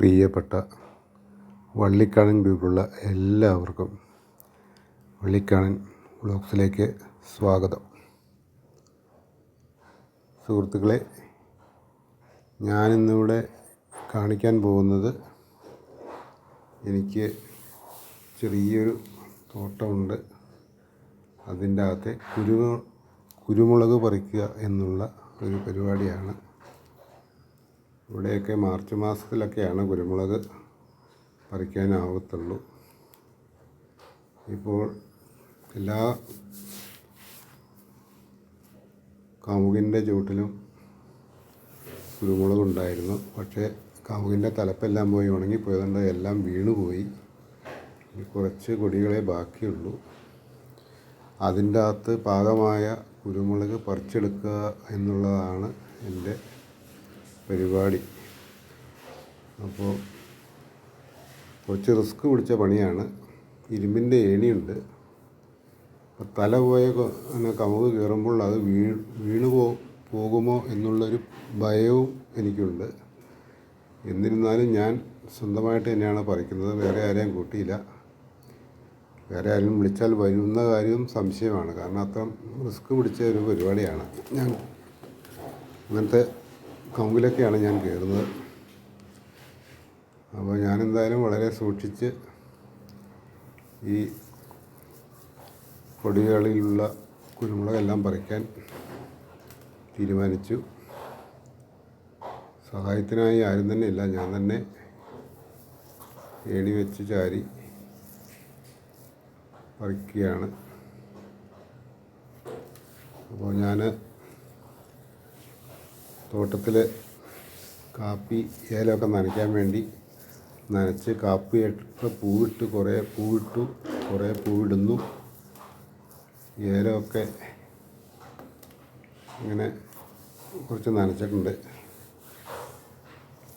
പ്രിയപ്പെട്ട വള്ളിക്കാണൻ ഗ്രൂപ്പിലുള്ള എല്ലാവർക്കും വള്ളിക്കാണൻ വ്ളോഗ്സിലേക്ക് സ്വാഗതം. സുഹൃത്തുക്കളെ ഞാനിന്നിവിടെ കാണിക്കാൻ പോകുന്നത് എനിക്ക് ചെറിയൊരു തോട്ടമുണ്ട്. അതിന്റെ അകത്തെ കുരുമു കുരുമുളക് പറിക്കുക എന്നുള്ള ഒരു പരിപാടിയാണ്. ഇവിടെയൊക്കെ മാർച്ച് മാസത്തിലൊക്കെയാണ് കുരുമുളക് പറിക്കാനാവത്തുള്ളൂ. ഇപ്പോൾ എല്ലാ കാമുകിന്റെ ചുവട്ടിലും കുരുമുളക് ഉണ്ടായിരുന്നു. പക്ഷേ കാമുകിന്റെ തലപ്പെല്ലാം പോയി ഉണങ്ങിപ്പോയതുകൊണ്ട് എല്ലാം വീണുപോയി. കുറച്ച് കൊടികളെ ബാക്കിയുള്ളൂ. അതിന്റെ അകത്ത് പാകമായ കുരുമുളക് പറിച്ചെടുക്കുക എന്നുള്ളതാണ് എന്റെ പരിപാടി. അപ്പോൾ കുറച്ച് റിസ്ക് പിടിച്ച പണിയാണ്. ഇരുമ്പിന്റെ ഏണിയുണ്ട്. അപ്പോൾ തല പോയ കമുക് കയറുമ്പോൾ അത് വീ വീണു പോ പോകുമോ എന്നുള്ളൊരു ഭയവും എനിക്കുണ്ട്. എന്നിരുന്നാലും ഞാൻ സ്വന്തമായിട്ട് തന്നെയാണ് പറിക്കുന്നത്. വേറെ ആരെയും കൂട്ടിയില്ല. വേറെ ആരും വിളിച്ചാൽ വരുന്ന കാര്യവും സംശയമാണ്. കാരണം അത്ര റിസ്ക് പിടിച്ച ഒരു പരിപാടിയാണ് ഞാൻ. അങ്ങനത്തെ കമുകിലൊക്കെയാണ് ഞാൻ കയറുന്നത്. അപ്പോൾ ഞാനെന്തായാലും വളരെ സൂക്ഷിച്ച് ഈ കൊടികളിലുള്ള കുരുമുളകെല്ലാം പറിക്കാൻ തീരുമാനിച്ചു. സഹായത്തിനായി ആരും തന്നെ ഇല്ല. ഞാൻ തന്നെ ഏണി വെച്ച് ചാരി പറിക്കുകയാണ്. അപ്പോൾ ഞാൻ തോട്ടത്തിൽ കാപ്പി ഏലമൊക്കെ നനയ്ക്കാൻ വേണ്ടി നനച്ച് കാപ്പി ഇട്ട് പൂവിട്ട് കുറേ പൂവിട്ടു കുറേ പൂവിടുന്നു. ഏലമൊക്കെ ഇങ്ങനെ കുറച്ച് നനച്ചിട്ടുണ്ട്.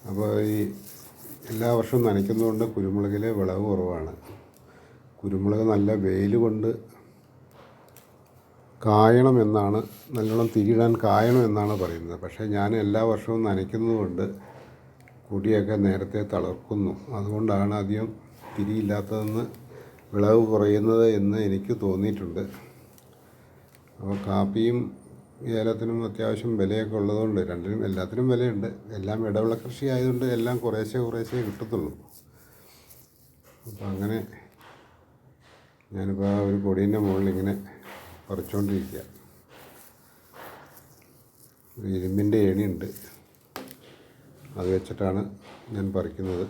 അപ്പോൾ ഈ എല്ലാ വർഷവും നനയ്ക്കുന്നതുകൊണ്ട് കുരുമുളകിലെ വിളവ് കുറവാണ്. കുരുമുളക് നല്ല വെയിൽ കൊണ്ട് കായണം എന്നാണ് നല്ലോണം തീയിടാൻ കായണം എന്നാണ് പറയുന്നത്. പക്ഷേ ഞാൻ എല്ലാ വർഷവും നനയ്ക്കുന്നതുകൊണ്ട് കുടിയൊക്കെ നേരത്തെ തളർക്കുന്നു. അതുകൊണ്ടാണ് അധികം തിരിയില്ലാത്തതെന്ന് വിളവ് കുറയുന്നത് എന്ന് എനിക്ക് തോന്നിയിട്ടുണ്ട്. അപ്പോൾ കാപ്പിയും ഏലത്തിനും അത്യാവശ്യം വിലയൊക്കെ ഉള്ളതുകൊണ്ട് രണ്ടിനും എല്ലാത്തിനും വിലയുണ്ട്. എല്ലാം ഇടവിള കൃഷി ആയതുകൊണ്ട് എല്ലാം കുറേശ്ശെ കുറേശ്ശെ കിട്ടത്തുള്ളൂ. അപ്പോൾ അങ്ങനെ ഞാനിപ്പോൾ ഒരു കൊടീന്റെ മുകളിൽ ഇങ്ങനെ പറിച്ചുകൊണ്ടിരിക്കുക ഒരു ഇരുമ്പിന്റെ ഏണിയുണ്ട്. അത് വെച്ചിട്ടാണ് ഞാൻ പറിക്കുന്നത്.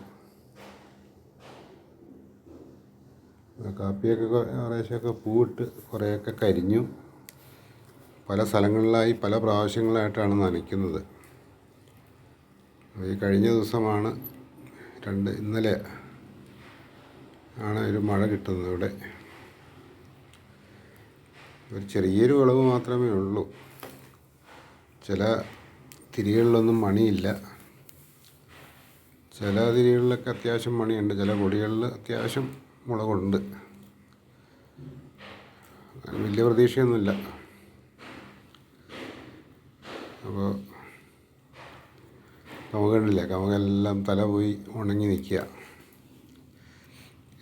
കാപ്പിയൊക്കെ കുറേശ്ശെയൊക്കെ പൂവിട്ട് കുറേയൊക്കെ കരിഞ്ഞു. പല സ്ഥലങ്ങളിലായി പല പ്രാവശ്യങ്ങളായിട്ടാണ് നനയ്ക്കുന്നത്. ഈ കഴിഞ്ഞ ദിവസമാണ് രണ്ട് ഇന്നലെ ആണ് ഒരു മഴ കിട്ടുന്നത് ഇവിടെ. ഒരു ചെറിയൊരു ഇളവ് മാത്രമേ ഉള്ളൂ. ചില തിരികളിലൊന്നും മണിയില്ല. ചില തിരികളിലൊക്കെ അത്യാവശ്യം മണിയുണ്ട്. ചില കൊടികളിൽ അത്യാവശ്യം മുളകുണ്ട്. വലിയ പ്രതീക്ഷയൊന്നുമില്ല. അപ്പോൾ കമുകണ്ടില്ല കമുകെല്ലാം തല പോയി ഉണങ്ങി നിൽക്കുക.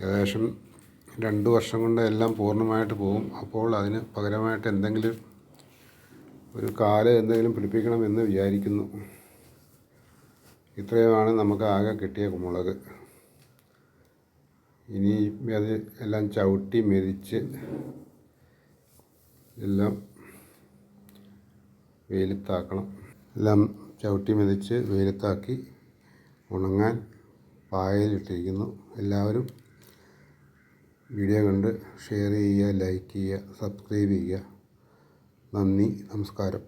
ഏകദേശം രണ്ട് വർഷം കൊണ്ട് എല്ലാം പൂർണമായിട്ട് പോകും അപ്പോൾ അതിന് പകരമായിട്ട് എന്തെങ്കിലും ഒരു കാൽ എന്തെങ്കിലും പിടിപ്പിക്കണമെന്ന് വിചാരിക്കുന്നു. ഇത്രയുമാണ് നമുക്ക് ആകെ കിട്ടിയ മുളക് ഇനി അത് എല്ലാം ചവിട്ടി മെതിച്ച് എല്ലാം വെയിലത്താക്കണം. എല്ലാം ചവിട്ടി മെതിച്ച് വെയിലത്താക്കി ഉണങ്ങാൻ പായലിട്ടിരിക്കുന്നു. എല്ലാവരും വീഡിയോ കണ്ട് ഷെയർ ചെയ്യുക ലൈക്ക് ചെയ്യുക സബ്സ്ക്രൈബ് ചെയ്യുക. നന്ദി നമസ്കാരം.